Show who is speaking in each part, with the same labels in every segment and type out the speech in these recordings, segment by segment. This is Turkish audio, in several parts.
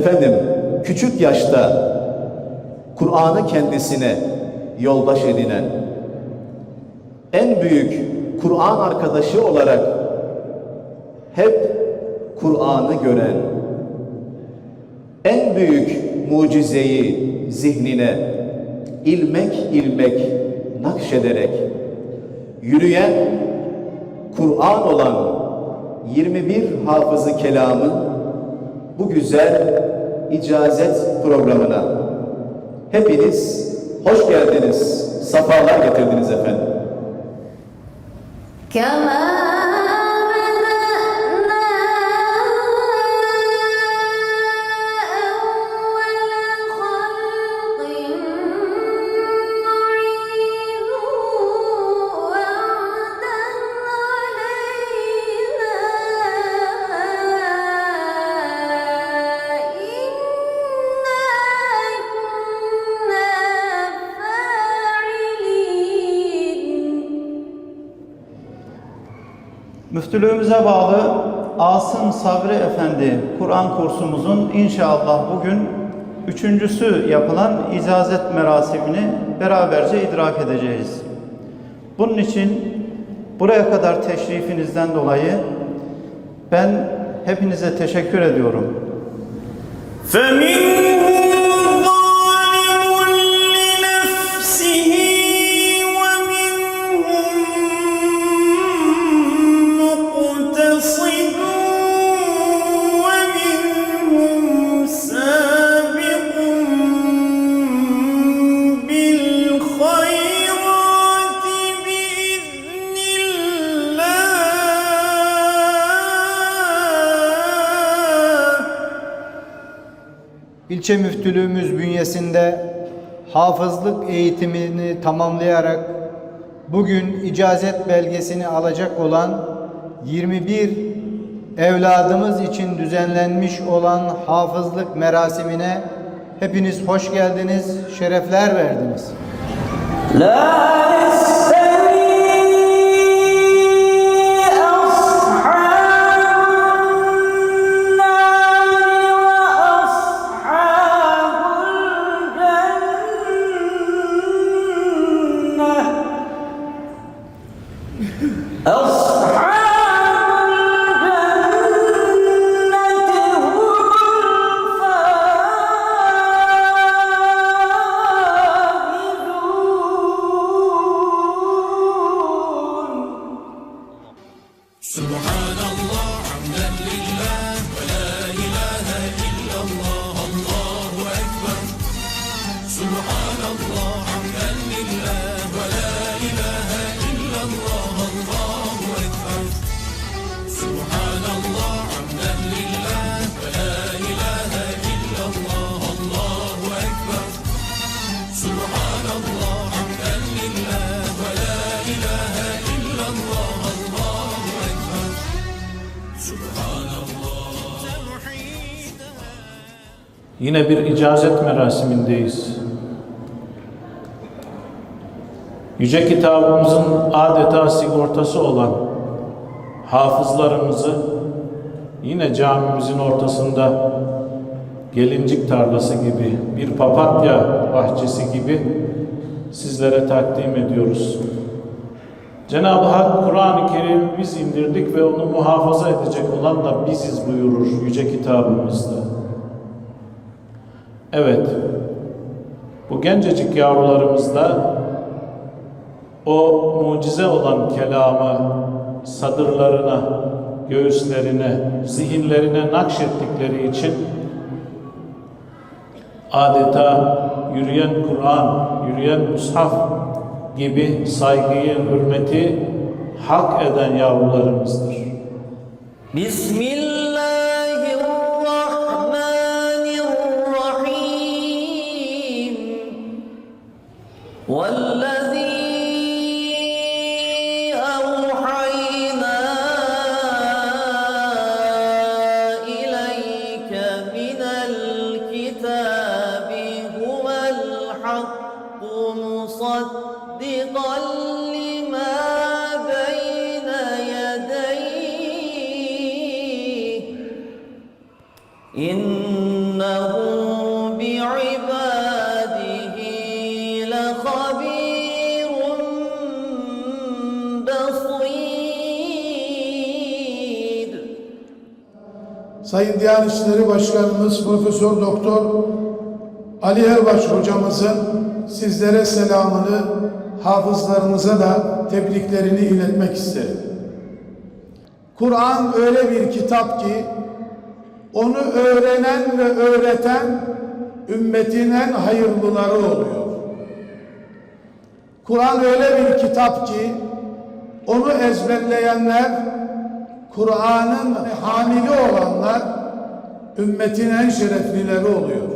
Speaker 1: Efendim, küçük yaşta Kur'an'ı kendisine yoldaş edinen, en büyük Kur'an arkadaşı olarak hep Kur'an'ı gören, en büyük mucizeyi zihnine ilmek ilmek nakşederek yürüyen Kur'an olan 21 hafızı kelamın bu güzel icazet programına. Hepiniz hoş geldiniz, safalar getirdiniz efendim.
Speaker 2: Kemal
Speaker 3: Müftülüğümüze bağlı Asım Sabri Efendi Kur'an kursumuzun inşallah bugün üçüncüsü yapılan icazet merasimini beraberce idrak edeceğiz. Bunun için buraya kadar teşrifinizden dolayı ben hepinize teşekkür ediyorum.
Speaker 4: فمنهم
Speaker 5: İlçe müftülüğümüz bünyesinde hafızlık eğitimini tamamlayarak bugün icazet belgesini alacak olan 21 evladımız için düzenlenmiş olan hafızlık merasimine hepiniz hoş geldiniz, şerefler verdiniz.
Speaker 4: لا else?
Speaker 6: Yine bir icazet merasimindeyiz. Yüce kitabımızın adeta sigortası olan hafızlarımızı yine camimizin ortasında gelincik tarlası gibi, bir papatya bahçesi gibi sizlere takdim ediyoruz. Cenab-ı Hak Kur'an-ı Kerim'i biz indirdik ve onu muhafaza edecek olan da biziz buyurur Yüce kitabımızda. Evet, bu gencecik yavrularımızda o mucize olan kelama sadırlarına, göğüslerine, zihinlerine nakşettikleri için adeta yürüyen Kur'an, yürüyen mushaf gibi saygıyı, hürmeti hak eden yavrularımızdır.
Speaker 4: بسم الله
Speaker 7: Sayın Diyanet İşleri Başkanımız Profesör Doktor Ali Erbaş hocamızın sizlere selamını, hafızlarımıza da tebriklerini iletmek isterim. Kur'an öyle bir kitap ki onu öğrenen ve öğreten ümmetin en hayırlıları oluyor. Kur'an öyle bir kitap ki onu ezberleyenler Kur'an'ın hamili olanlar ümmetin en şereflileri oluyor.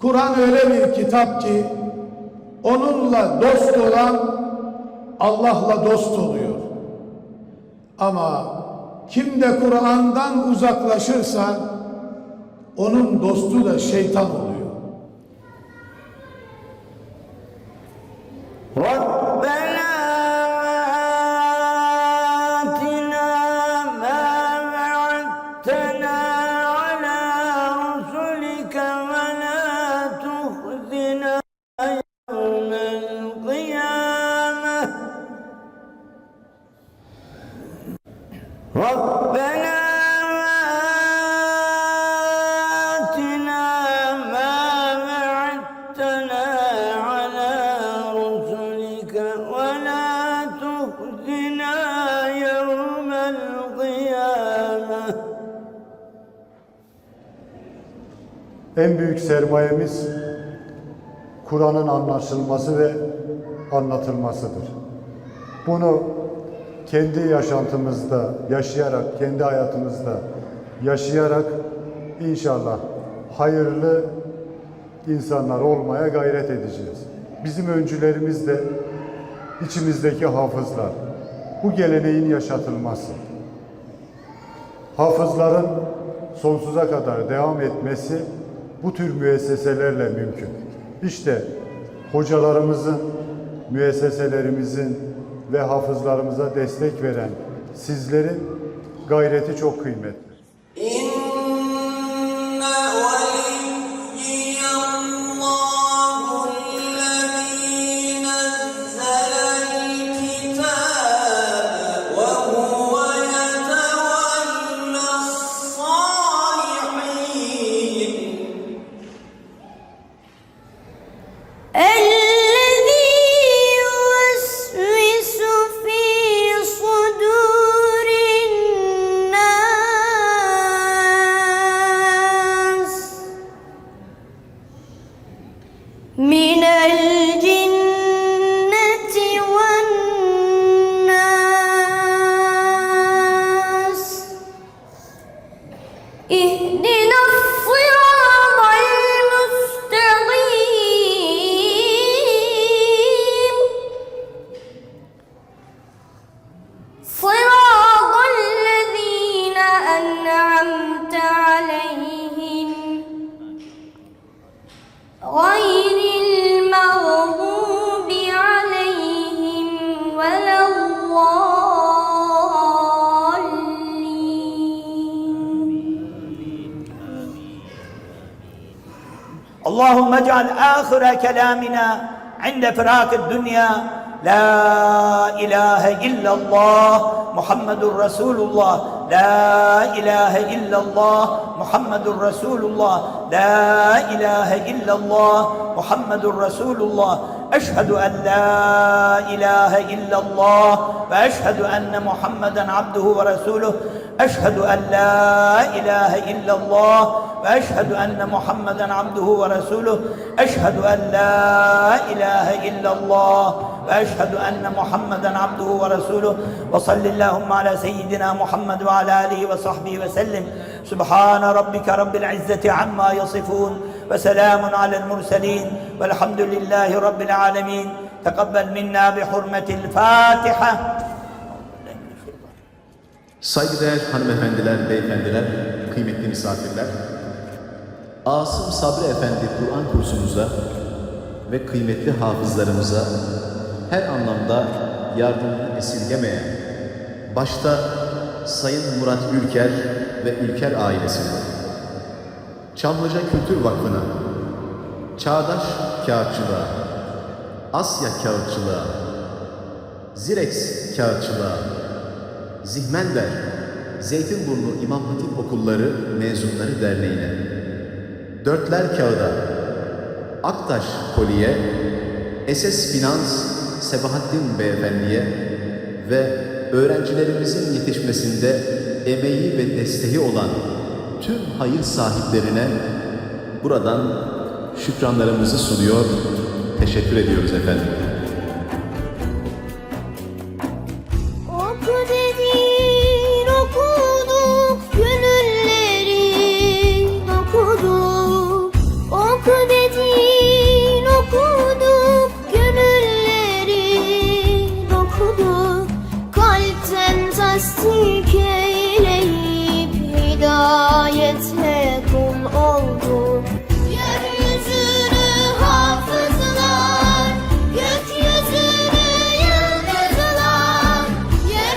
Speaker 7: Kur'an öyle bir kitap ki onunla dost olan Allah'la dost oluyor. Ama kim de Kur'an'dan uzaklaşırsa onun dostu da şeytan oluyor.
Speaker 4: What?
Speaker 8: En büyük sermayemiz Kur'an'ın anlaşılması ve anlatılmasıdır. Bunu kendi yaşantımızda yaşayarak, kendi hayatımızda yaşayarak inşallah hayırlı insanlar olmaya gayret edeceğiz. Bizim öncülerimiz de içimizdeki hafızlar. Bu geleneğin yaşatılması. Hafızların sonsuza kadar devam etmesi bu tür müesseselerle mümkün. İşte hocalarımızın, müesseselerimizin ve hafızlarımıza destek veren sizlerin gayreti çok kıymetli.
Speaker 9: اللهم اجعل آخر كلامنا عند فراق الدنيا. لا إله إلا الله محمد رسول الله. لا إله إلا الله محمد رسول الله. لا إله إلا الله محمد رسول الله. أشهد أن لا إله إلا الله وأشهد أن محمدا عبده ورسوله. أشهد أن لا إله إلا الله وأشهد أن محمدا عبده ورسوله. أشهد أن لا إله إلا الله. وأشهد أن محمدا عبده ورسوله. وصل اللهم على سيدنا محمد وعلى آله وصحبه وسلم. سبحان ربك رب العزة عما يصفون. وسلام على المرسلين. والحمد لله رب العالمين. تقبل منا بحرمة الفاتحة.
Speaker 1: Saygıdeğer hanımefendiler, beyefendiler, kıymetli misafirler. Asım Sabri Efendi Kur'an kursumuza ve kıymetli hafızlarımıza her anlamda yardımını esirgemeyen, başta Sayın Murat Ülker ve Ülker ailesine, Çamlıca Kültür Vakfı'na, Çağdaş Kağıtçılığa, Asya Kağıtçılığa, Zirex Kağıtçılığa, Zihmender, Zeytinburnu İmam Hatip Okulları Mezunları Derneği'ne, Dörtler Kağıda, Aktaş Koli'ye, SS Finans Sebahattin Beyefendi'ye ve öğrencilerimizin yetişmesinde emeği ve desteği olan tüm hayır sahiplerine buradan şükranlarımızı sunuyor, teşekkür ediyoruz efendim.